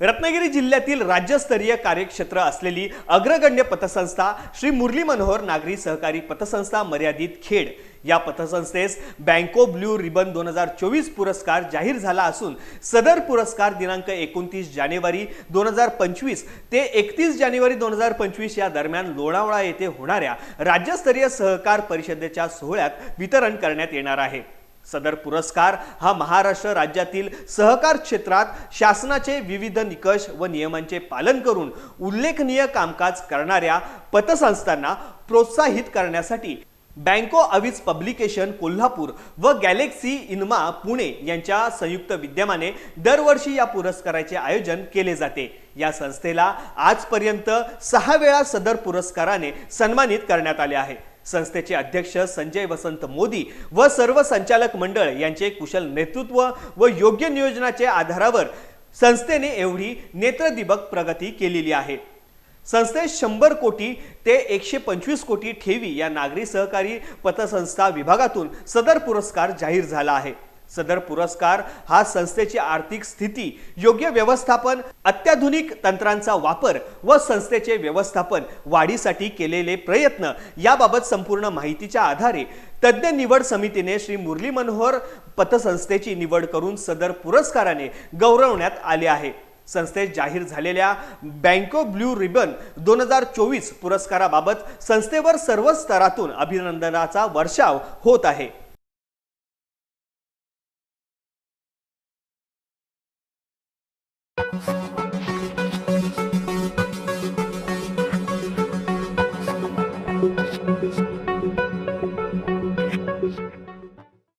रत्नागिरी जिल्ह्यातील राज्यस्तरीय कार्यक्षेत्र असलेली अग्रगण्य पतसंस्था श्री मुरली मनोहर नागरी सहकारी पतसंस्था मर्यादित खेड या पतसंस्थेस बँको ब्ल्यू रिबन दोन हजार चोवीस पुरस्कार जाहीर झाला असून सदर पुरस्कार दिनांक एकोणतीस जानेवारी दोन हजार पंचवीस ते एकतीस जानेवारी दोन हजार पंचवीस या दरम्यान लोणावळा येथे होणाऱ्या राज्यस्तरीय सहकार परिषदेच्या सोहळ्यात वितरण करण्यात येणार आहे. सदर पुरस्कार हा महाराष्ट्र राज्यातील सहकार क्षेत्रात शासनाचे विविध निकष व नियमांचे पालन करून उल्लेखनीय कामकाज करणाऱ्या पतसंस्थांना प्रोत्साहित करण्यासाठी बँको अविज पब्लिकेशन कोल्हापूर व गॅलेक्सी इन्मा पुणे यांच्या संयुक्त विद्यमाने दरवर्षी या पुरस्काराचे आयोजन केले जाते. या संस्थेला आजपर्यंत सहा वेळा सदर पुरस्काराने सन्मानित करण्यात आले आहे. संस्थेचे अध्यक्ष संजय वसंत मोदी व सर्व संचालक मंडळ यांचे कुशल नेतृत्व व योग्य नियोजनाच्या आधारावर संस्थेने एवढी नेत्रदिबक प्रगती केलेली आहे. संस्थेत शंभर कोटी ते एकशे पंचवीस कोटी ठेवी या नागरी सहकारी पतसंस्था विभागातून सदर पुरस्कार जाहीर झाला आहे. सदर पुरस्कार हा संस्थेची आर्थिक स्थिती योग्य व्यवस्थापन अत्याधुनिक तंत्रांचा वापर व संस्थेचे व्यवस्थापन वाढीसाठी केलेले प्रयत्न याबाबत संपूर्ण माहितीच्या आधारे तज्ज्ञ निवड समितीने श्री मुरली मनोहर पतसंस्थेची निवड करून सदर पुरस्काराने गौरवण्यात आले आहे. संस्थेत जाहीर झालेल्या बँको ब्ल्यू रिबन दोन हजार चोवीस पुरस्काराबाबत संस्थेवर सर्व स्तरातून अभिनंदनाचा वर्षाव होत आहे. Thank you.